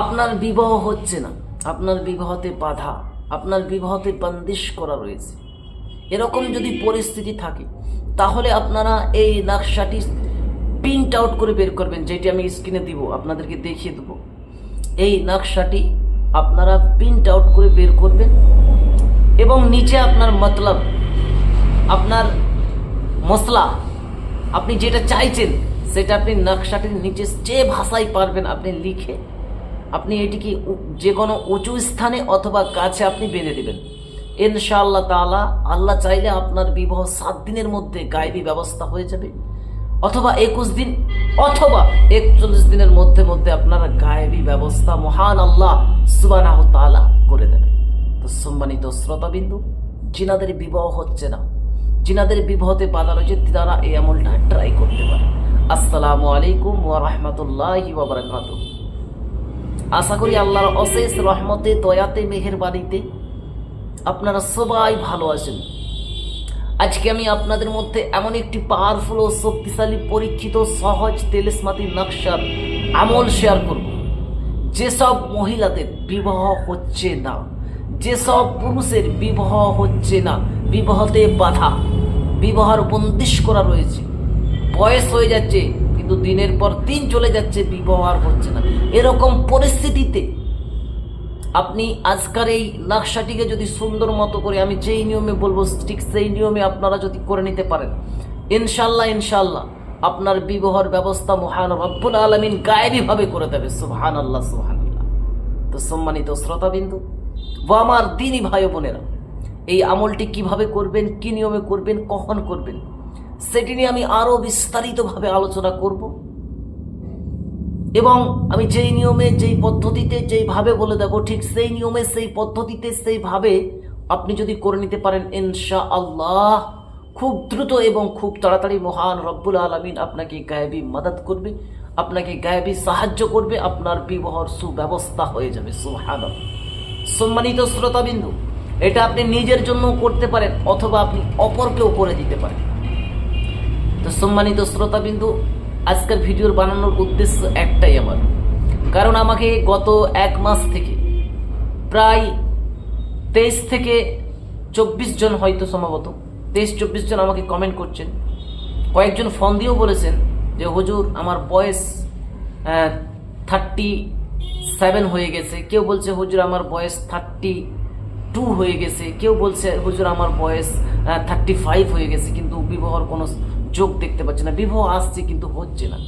আপনার বিবাহ হচ্ছে না। আপনার বিবাহতে বাধা, আপনার বিবাহতে বন্দিশ করা রয়েছে। এরকম যদি পরিস্থিতি থাকে, তাহলে আপনারা এই নকশাটি প্রিন্ট আউট করে বের করবেন, যেটি আমি স্ক্রিনে দিব, আপনাদেরকে দেখিয়ে দেবো। এই নকশাটি আপনারা প্রিন্ট আউট করে বের করবেন এবং নিচে আপনার মতলব, আপনার মশলা আপনি যেটা চাইছেন, সেটা আপনি নকশাটির নিচে যে ভাষায় পারবেন, আপনি লিখে আপনি এটিকে যে কোনো উঁচু স্থানে অথবা কাছে আপনি বেঁধে দেবেন। ইনশাআল্লাহ তাআলা আল্লাহ চাইলে আপনার বিবাহ সাত দিনের মধ্যে গায়েবী ব্যবস্থা হয়ে যাবে। অথবা একুশ দিন অথবা একচল্লিশ দিনের মধ্যে মধ্যে আপনারা গায়েবী ব্যবস্থা মহান আল্লাহ সুবানাহ তাআলা করে দেবে। তো সম্মানিত শ্রোতাবিন্দু, জিনাদের বিবাহ হচ্ছে না। জিনাদের বিবাহতে বাধা রয়েছে, তারা এই আমলটা ট্রাই করতে পারে। আসসালামু আলাইকুম ওয়া রাহমাতুল্লাহি ওয়া বারাকাতুহু। আশা করি আল্লাহর অশেষ রহমতে, দয়াতে, মেহেরবানিতে আপনারা সবাই ভালো আছেন। আজকে আমি আপনাদের মধ্যে এমন একটি পাওয়ারফুল ও শক্তিশালী, পরীক্ষিত, সহজ তেলেসমাতি নকশার আমল শেয়ার করব। যেসব মহিলাদের বিবাহ হচ্ছে না, যেসব পুরুষের বিবাহ হচ্ছে না, বিবাহতে বাধা, বিবাহর বন্দিশ করা রয়েছে, বয়স হয়ে যাচ্ছে কিন্তু দিনের পর দিন চলে যাচ্ছে বিবাহ হচ্ছে না। এরকম পরিস্থিতিতে আপনি আজকার এই নকশাটিকে যদি সুন্দর মতো করে, আমি যেই নিয়মে বলব, ঠিক সেই নিয়মে আপনারা যদি করে নিতে পারেন ইনশাল্লাহ ইনশাল্লাহ আপনার বিবাহর ব্যবস্থা মহান রব্বুল আলমিন গায়েবীভাবে করে দেবে সুহান আল্লাহ সুহান তো সম্মানিত শ্রোতাবিন্দু ও আমার দিনই ভাই বোনেরা, এই আমলটি কীভাবে করবেন, কি নিয়মে করবেন, কখন করবেন সেটি নিয়ে আমি আরও বিস্তারিতভাবে আলোচনা করব। এবং আমি যেই নিয়মে, যেই পদ্ধতিতে, যেইভাবে বলে দেব ঠিক সেই নিয়মে, সেই পদ্ধতিতে, সেইভাবে আপনি যদি করে নিতে পারেন ইনশা আল্লাহ খুব দ্রুত এবং খুব তাড়াতাড়ি মহান রব্বুল আলমিন আপনাকে গায়েবী মদত করবে, আপনাকে গায়েবী সাহায্য করবে, আপনার বিবাহর সুব্যবস্থা হয়ে যাবে সুহান সম্মানিত শ্রোতাবিন্দু, এটা আপনি নিজের জন্য করতে পারেন অথবা আপনি অপরকেও করে দিতে পারেন। তো সম্মানিত শ্রোতাবিন্দু, আজকের ভিডিওর বানানোর উদ্দেশ্য একটাই আমার। কারণ আমাকে গত এক মাস থেকে প্রায় তেইশ থেকে চব্বিশ জন হয়তো সম্ভবত, তেইশ চব্বিশ জন আমাকে কমেন্ট করছেন। কয়েকজন ফোন দিয়েও বলেছেন যে, হুজুর, আমার বয়স থার্টি সেভেন হয়ে গেছে। কেউ বলছে, হুজুর, আমার বয়স থার্টি টু হয়ে গেছে। কেউ বলছে, হুজুর, আমার বয়স থার্টি ফাইভ হয়ে গেছে। কিন্তু বিবাহর কোনো যোগ দেখতে পাচ্ছি না বিবাহ আসছে কিন্তু হচ্ছে না।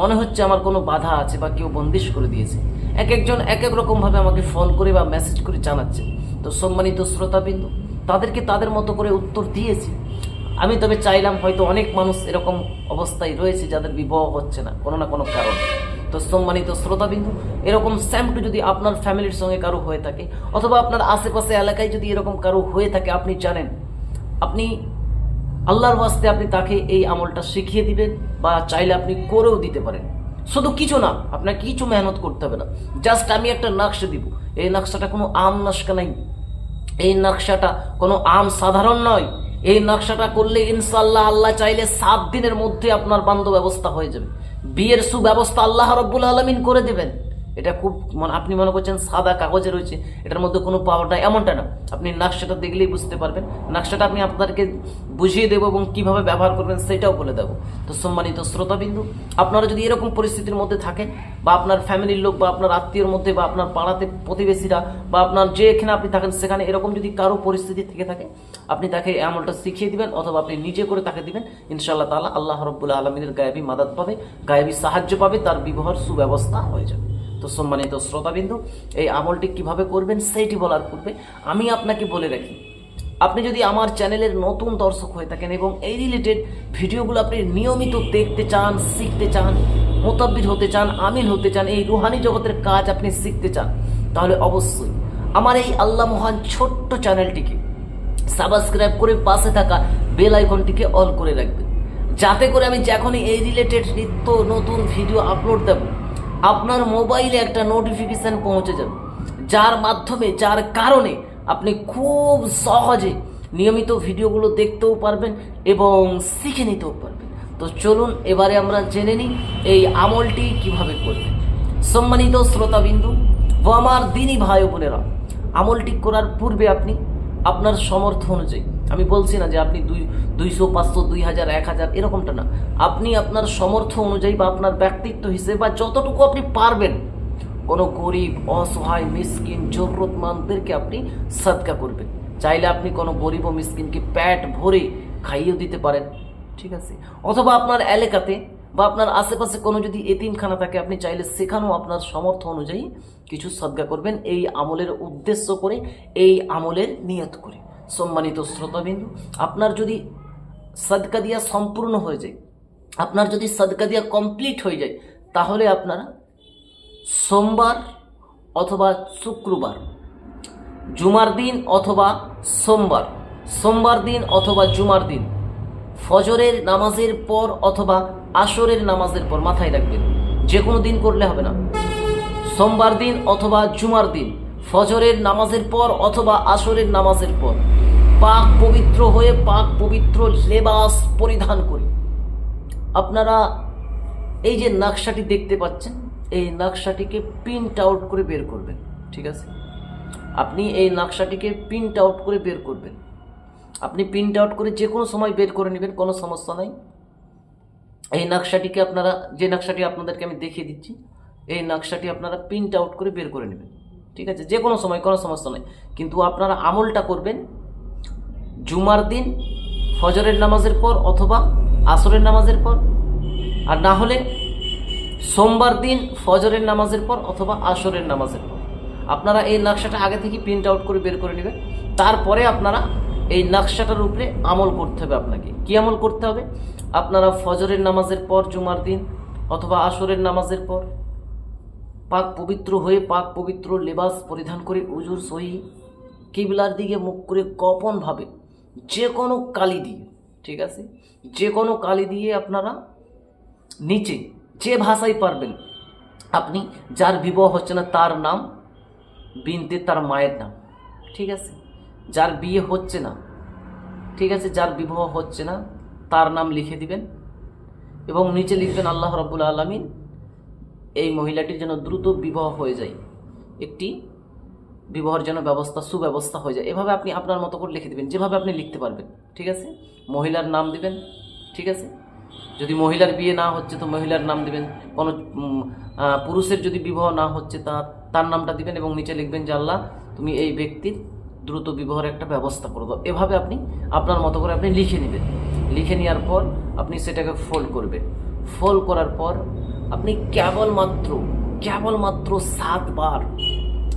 মনে হচ্ছে আমার কোনো বাধা আছে বা কেউ বন্দিশ করে দিয়েছে। এক একজন এক এক রকমভাবে আমাকে ফোন করে বা মেসেজ করে জানাচ্ছে। তো সম্মানিত শ্রোতাবিন্দু, তাদেরকে তাদের মতো করে উত্তর দিয়েছি। আমি তবে চাইলাম হয়তো অনেক মানুষ এরকম অবস্থায় রয়েছে যাদের বিবাহ হচ্ছে না, কোনো না কোনো কারণে। তো সম্মানিত শ্রোতাবিন্দু, এরকম স্যাম্পটু যদি আপনার ফ্যামিলির সঙ্গে কারও হয়ে থাকে, অথবা আপনার আশেপাশে এলাকায় যদি এরকম কারও হয়ে থাকে, আপনি জানেন, আপনি আল্লাহর ওয়াস্তে আপনি তাকে এই আমলটা শিখিয়ে দিবেন বা চাইলে আপনি করেও দিতে পারেন। শুধু কিছু না, আপনার কিছু মেহনত করতে হবে না। জাস্ট আমি একটা নকশা দিব। এই নকশাটা কোনো আম নকশা নাই। এই নকশাটা কোনো আম সাধারণ নয়। এই নকশাটা করলে ইনশাল্লাহ আল্লাহ চাইলে সাত দিনের মধ্যে আপনার বান্ধ ব্যবস্থা হয়ে যাবে। বিয়ের সুব্যবস্থা আল্লাহ রব্বুল আলমিন করে দেবেন। এটা খুব মানে আপনি মনে করছেন সাদা কাগজে রয়েছে, এটার মধ্যে কোনো পাওয়ার নাই, এমনটা না। আপনি নকশাটা দেখলেই বুঝতে পারবেন। নকশাটা আমি আপনাদেরকে বুঝিয়ে দেবো এবং কীভাবে ব্যবহার করবেন সেটাও বলে দেবো। তো সম্মানিত শ্রোতাবিন্দু, আপনারা যদি এরকম পরিস্থিতির মধ্যে থাকেন বা আপনার ফ্যামিলির লোক বা আপনার আত্মীয়র মধ্যে বা আপনার পাড়াতে প্রতিবেশীরা বা আপনার যে এখানে আপনি থাকেন, সেখানে এরকম যদি কারও পরিস্থিতি থেকে থাকে, আপনি তাকে আমলটা শিখিয়ে দিবেন অথবা আপনি নিজে করে তাকে দিবেন। ইনশাআল্লাহ তাআলা আল্লাহ রব্বুল আলমিনের গায়েবী মাদাত পাবে, গায়েবী সাহায্য পাবে, তার বিবাহর সুব্যবস্থা হয়ে যাবে। তো সম্মানিত শ্রোতাবিন্দু, এই আমলটি কীভাবে করবেন সেইটি বলার পূর্বে আমি আপনাকে বলে রাখি, আপনি যদি আমার চ্যানেলের নতুন দর্শক হয়ে থাকেন এবং এই রিলেটেড ভিডিওগুলো আপনি নিয়মিত দেখতে চান, শিখতে চান, মোতাব্বির হতে চান, আমিল হতে চান, এই রুহানি জগতের কাজ আপনি শিখতে চান, তাহলে অবশ্যই আমার এই আল্লাহ মহান ছোট্ট চ্যানেলটিকে সাবস্ক্রাইব করে পাশে থাকা বেল আইকনটিকে অন করে রাখবেন। যাতে করে আমি যখনই এই রিলেটেড নিত্য নতুন ভিডিও আপলোড দেব আপনার মোবাইলে একটা নোটিফিকেশান পৌঁছে যাবে। যার মাধ্যমে, যার কারণে আপনি খুব সহজে নিয়মিত ভিডিওগুলো দেখতেও পারবেন এবং শিখে নিতেও পারবেন। তো চলুন, এবারে আমরা জেনে নিই এই আমলটি কীভাবে করবেন। সম্মানিত শ্রোতাবিন্দু, ও আমার দিনী ভাই বোনেরা, আমলটি করার পূর্বে আপনি আপনার সমর্থ অনুযায়ী আমি বলছি না যে আপনি দুই দুইশো, পাঁচশো, দুই হাজার, এক হাজার, এরকমটা না। আপনি আপনার সমর্থ অনুযায়ী বা আপনার ব্যক্তিত্ব হিসেবে বা যতটুকু আপনি পারবেন, কোনো গরিব, অসহায়, মিসকিন জরুরতমন্দদেরকে আপনি সদকা করবেন। চাইলে আপনি কোনো গরিব ও মিসকিনকে প্যাট ভরে খাইয়েও দিতে পারেন, ঠিক আছে? অথবা আপনার এলাকাতে বা আপনার আশেপাশে কোনো যদি এতিমখানা থাকে, আপনি চাইলে সেখানেও আপনার সমর্থ অনুযায়ী কিছু সদকা করবেন। এই আমলের উদ্দেশ্য করে, এই আমলের নিয়ত করে। সম্মানিত শ্রোতাবিন্দু, আপনার যদি সদকা দিয়া সম্পূর্ণ হয়ে যায়, আপনার যদি সদকা দিয়া কমপ্লিট হয়ে যায়, তাহলে আপনারা সোমবার অথবা শুক্রবার, জুমার দিন অথবা সোমবার সোমবার দিন অথবা জুমার দিন, ফজরের নামাজের পর অথবা আসরের নামাজের পর মাথায় রাখবেন। যে কোনো দিন করলে হবে না। সোমবার দিন অথবা জুমার দিন, ফজরের নামাজের পর অথবা আসরের নামাজের পর। পাক পবিত্র হয়ে পাক পবিত্র লেবাস পরিধান করে। আপনারা এই যে নকশাটি দেখতে পাচ্ছেন, এই নকশাটিকে প্রিন্ট আউট করে বের করবেন, ঠিক আছে? আপনি এই নকশাটিকে প্রিন্ট আউট করে বের করবেন। আপনি প্রিন্ট আউট করে যে কোনো সময় বের করে নেবেন, কোনো সমস্যা নাই। এই নকশাটিকে আপনারা, যে নকশাটি আপনাদেরকে আমি দেখিয়ে দিচ্ছি, এই নকশাটি আপনারা প্রিন্ট আউট করে বের করে নেবেন, ঠিক আছে? যে কোনো সময়, কোনো সমস্যা নেই। কিন্তু আপনারা আমলটা করবেন জুমার দিন, ফজরের নামাজের পর অথবা আসরের নামাজের পর, আর না হলে সোমবার দিন ফজরের নামাজের পর অথবা আসরের নামাজের পর। আপনারা এই নকশাটা আগে থেকে প্রিন্ট আউট করে বের করে নেবেন। তারপরে আপনারা এই নকশাটার উপরে আমল করতে হবে আপনাকে। কি আমল করতে হবে? আপনারা ফজরের নামাজের পর, জুমার দিন অথবা আসরের নামাজের পর পাক পবিত্র হয়ে পাক পবিত্র লেবাস পরিধান করে উজুর সহি কিবলার দিকে মুখ করে কপনভাবে যে কোনো কালি দিয়ে, ঠিক আছে? যে কোনো কালি দিয়ে আপনারা নিচে যে ভাষায় পারবেন, আপনি যার বিবাহ হচ্ছে না তার নাম, বিনতে তার মায়ের নাম, ঠিক আছে? যার বিয়ে হচ্ছে না, ঠিক আছে? যার বিবাহ হচ্ছে না, তার নাম লিখে দিবেন এবং নিচে লিখবেন, আল্লাহ রব্বুল আলমিন, এই মহিলাটির যেন দ্রুত বিবাহ হয়ে যায়। একটি বিবাহের জন্য ব্যবস্থা, সুব্যবস্থা হয়ে যায়। এভাবে আপনি আপনার মতো করে লিখে দেবেন, যেভাবে আপনি লিখতে পারবেন, ঠিক আছে? মহিলার নাম দিবেন, ঠিক আছে? যদি মহিলার বিয়ে না হচ্ছে তো মহিলার নাম দিবেন। কোনো পুরুষের যদি বিবাহ না হচ্ছে তা, তার নামটা দিবেন এবং নিচে লিখবেন যে আল্লাহ, তুমি এই ব্যক্তির দ্রুত বিবাহের একটা ব্যবস্থা করে দাও। এভাবে আপনি আপনার মতো করে আপনি লিখে নেবেন। লিখে নেওয়ার পর আপনি সেটাকে ফোল্ড করবেন। ফোল্ড করার পর আপনি কেবলমাত্র কেবলমাত্র সাতবার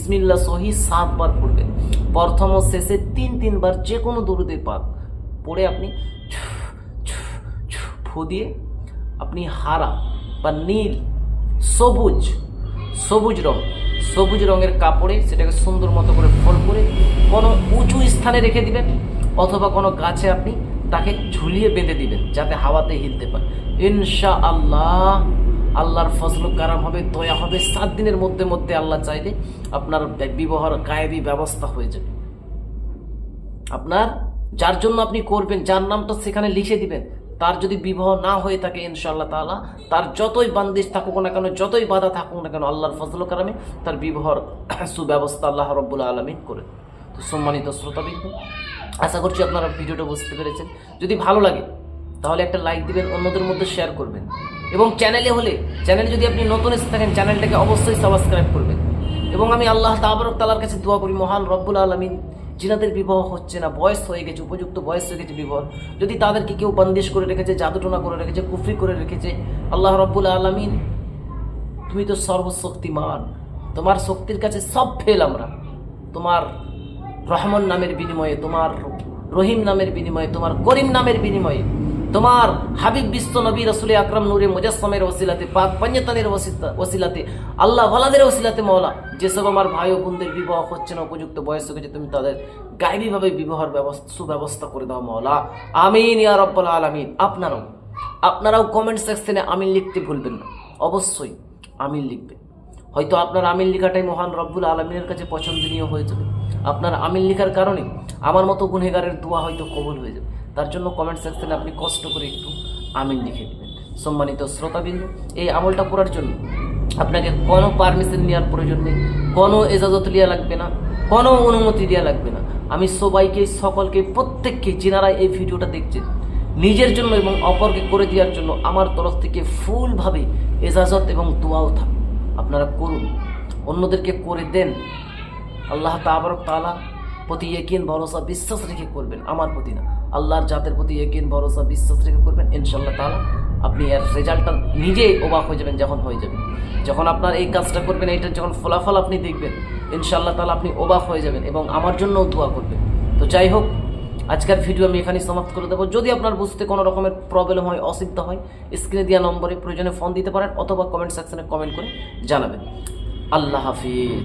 বিসমিল্লা সহি সাতবার পড়বেন। প্রথম ও শেষে তিন, তিনবার যে কোনো দরুদে পাক। পড়ে আপনি ফু দিয়ে আপনি হারা বা নীল, সবুজ সবুজ রং, সবুজ রঙের কাপড়ে সেটাকে সুন্দর মতো করে ফোল করে কোনো উঁচু স্থানে রেখে দিবেন অথবা কোনো গাছে আপনি তাকে ঝুলিয়ে বেঁধে দিবেন যাতে হাওয়াতে হিলতে পারে। ইনশা আল্লাহ আল্লাহর ফজল কারাম হবে, দয়া হবে। সাত দিনের মধ্যে মধ্যে আল্লাহ চাইলে আপনার বিবাহর গায়েবী ব্যবস্থা হয়ে যাবে। আপনার, যার জন্য আপনি করবেন, যার নামটা সেখানে লিখে দিবেন, তার যদি বিবাহ না হয়ে থাকে, ইনশাআল্লাহ তাআলা, তার যতই বান্দিশ থাকুক না কেন, যতই বাধা থাকুক না কেন, আল্লাহর ফজল কারামে তার বিবাহর সুব্যবস্থা আল্লাহ রব্বুল আলমিন করে তো সম্মানিত শ্রোতাবৃন্দ আশা করছি আপনারা ভিডিওটা বুঝতে পেরেছেন। যদি ভালো লাগে, তাহলে একটা লাইক দিবেন, অন্যদের মধ্যে শেয়ার করবেন। এবং চ্যানেলে হলে চ্যানেলে যদি আপনি নতুন এসে থাকেন চ্যানেলটাকে অবশ্যই সাবস্ক্রাইব করবেন। এবং আমি আল্লাহ তাবরক তালার কাছে দোয়া করি, মহান রব্বুল আলমিন যিনাদের বিবাহ হচ্ছে না, বয়স হয়ে গেছে, উপযুক্ত বয়স হয়ে গেছে বিবাহ। যদি তাদেরকে কেউ বন্দিশ করে রেখেছে, জাদুটোনা করে রেখেছে, কুফরি করে রেখেছে, আল্লাহ রব্বুল আলমিন, তুমি তো সর্বশক্তিমান। তোমার শক্তির কাছে সব ফেল আমরা। তোমার রহমান নামের বিনিময়ে, তোমার রহিম নামের বিনিময়ে, তোমার করিম নামের বিনিময়ে। তোমার হাবিব বিশ্ব নবী রসুল আকরাম নূরে মুজাসমের ওসিলাতে, পাক পাঞ্জাতানের ওসিলাতে, আল্লাহ ভালাদের ওসিলাতে মওলা যেসব আমার ভাই ও বোনদের বিবাহ হচ্ছে না উপযুক্ত বয়স হয়ে গেছে তুমি তাদের গাইবীভাবে বিবাহের ব্যবস্থা, সুব্যবস্থা করে দাও মওলা। আমিন ইয়া রব্বাল আলামিন। আপনারাও আপনারাও কমেন্ট সেকশনে আমিন লিখতে ভুলবেন না। অবশ্যই আমিন লিখবেন। হয়তো আপনার আমিন লেখাটাই মহান রব্বুল আলমিনের কাছে পছন্দনীয় হয়ে যাবে। আপনার আমিন লেখার কারণে আমার মতো গুনেগারের দোয়া হয়তো কবুল হয়ে যাবে। তার জন্য কমেন্ট সেকশনে আপনি কষ্ট করে একটু আমিন লিখে দেবেন। সম্মানিত শ্রোতাবিন্দু এই আমলটা করার জন্য আপনাকে কোনো পারমিশন নেওয়ার প্রয়োজন নেই, কোনো এজাজত লিয়া লাগবে না, কোনো অনুমতি দেওয়া লাগবে না। আমি সবাইকে, সকলকে, প্রত্যেককে, যেনারা এই ভিডিওটা দেখছেন, নিজের জন্য এবং অপরকে করে দেওয়ার জন্য আমার তরফ থেকে ফুলভাবে এজাজত এবং দোয়াও থাক। আপনারা করুন, অন্যদেরকে করে দেন। আল্লাহ তাবার তালা প্রতি একিন ভরসা, বিশ্বাস রেখে করবেন, আমার প্রতি না। আল্লাহর জাতের প্রতি একিন ভরসা, বিশ্বাস রেখে করবেন ইনশাল্লাহ তালা আপনি এর রেজাল্টটা নিজেই অবাক হয়ে যাবেন, যখন হয়ে যাবে। যখন আপনার এই কাজটা করবেন এইটার যখন ফলাফল আপনি দেখবেন ইনশাল্লাহ তালা আপনি অবাক হয়ে যাবেন এবং আমার জন্যও দোয়া করবেন। তো যাই হোক, আজকের ভিডিও আমি এখানেই সমাপ্ত করে দেবো। যদি আপনার বুঝতে কোনো রকমের প্রবলেম হয়, অসুবিধা হয় স্ক্রিনে দেওয়া নম্বরে প্রয়োজনে ফোন দিতে পারেন অথবা কমেন্ট সেকশনে কমেন্ট করে জানাবেন। আল্লাহ হাফিজ।